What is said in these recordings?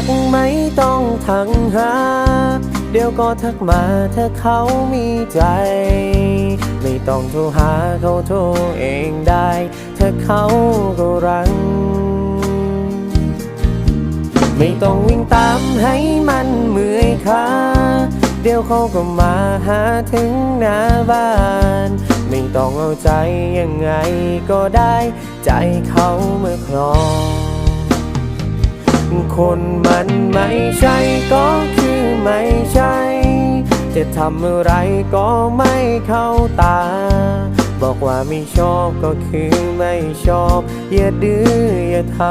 ักไม่ต้องทังหา เดี๋ยวก็ทักมาถ้าเขามีใจ ไม่ต้องโทรหาเขาโทรเองได้ ถ้าเขาก็รัง ไม่ต้องวิ่งตามให้มันเมื่อยขาเดี๋ยวเขาก็มาหาถึงหน้าบ้าน ไม่ต้องเอาใจยังไงก็ได้ ใจเขาเมื่อครอง คนมันไม่ใช่ก็คือไม่ใช่ จะทำอะไรก็ไม่เข้าตา บอกว่าไม่ชอบก็คือไม่ชอบ อย่าดื้ออย่าทำ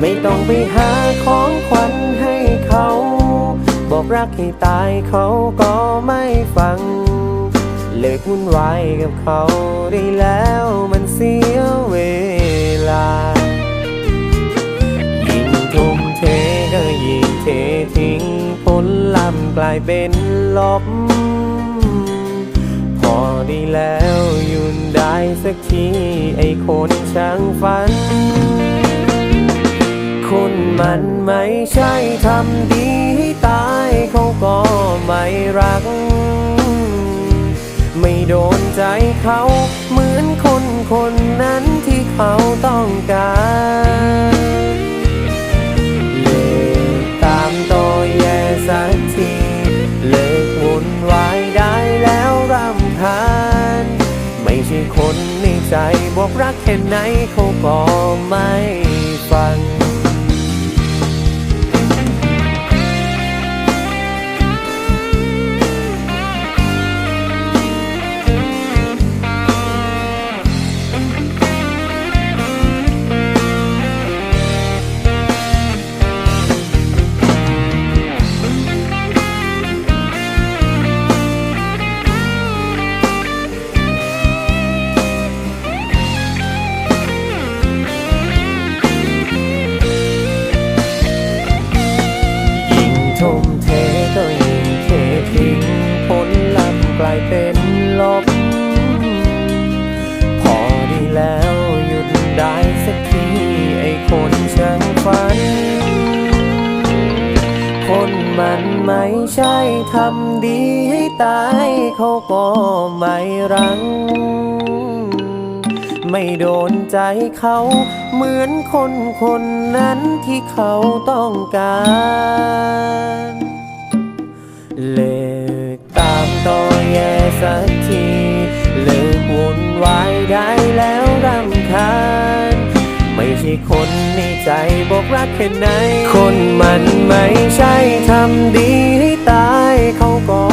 ไม่ต้องไปหาของขวัญให้เขา บอกรักให้ตายเขาก็ไม่ฟังเลิกวุ่นวายกับเขาได้แล้วมันเสียเวล กลายเป็นลบพอดีแล้วยุนได้สักทีไอ้คนช่างฝันคนมันไม่ใช่ทำดีให้ตายเขาก็ไม่รัก ไม่โดนใจเขาเหมือนคนคนนั้นที่เขาต้อง วายได้แล้วรำคาญ ไม่ใช่คนในใจบอกรักแค่ไหนเขาก็ไม่ กลายเป็นลบพอดีแล้วหยุดได้สักที ไอ้คนช่างฝัน คนมันไม่ใช่ทำดีให้ตายเขาก็ไม่รัง ไม่โดนใจเขา เหมือนคนคนนั้นที่เขาต้องการ เล ต่อแย่สักทีเลิกวุ่นวายได้แล้วรำคาญ ไม่ใช่คนในใจบอกรักแค่ไหน คนมันไม่ใช่ทำดีให้ตายเขาก็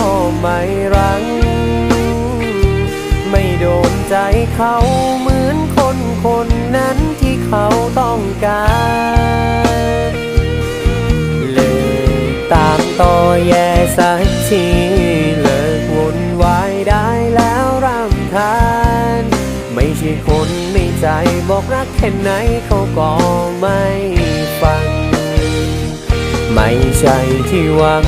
ไม่รัง ไม่โดนใจเขาเหมือนคนคนนั้นที่เขาต้องการเลิกตามต่อแย่สักที ใจบอกรักแค่ไหนเขาก็ไม่ฟัง ไม่ใช่ที่หวัง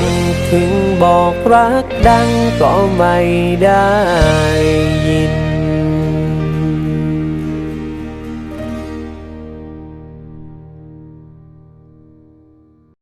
ถึงบอกรักดังก็ไม่ได้ยิน